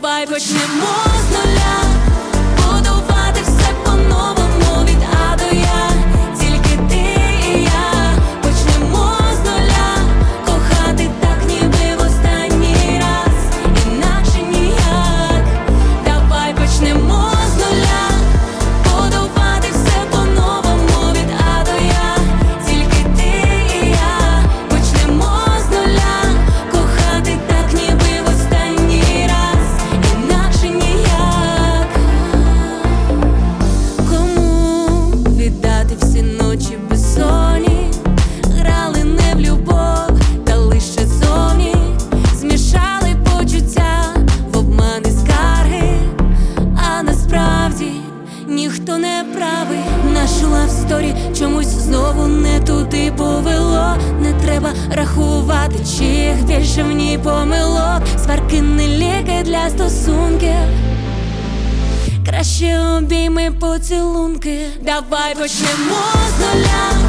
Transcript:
Давай почнемо з нуля. Правий. Лавсторі чомусь знову не туди повело. Не треба рахувати, чих більше в ній помилок. Сварки не ліки для стосунків. Краще обійми поцілунки. Давай почнемо з нуля.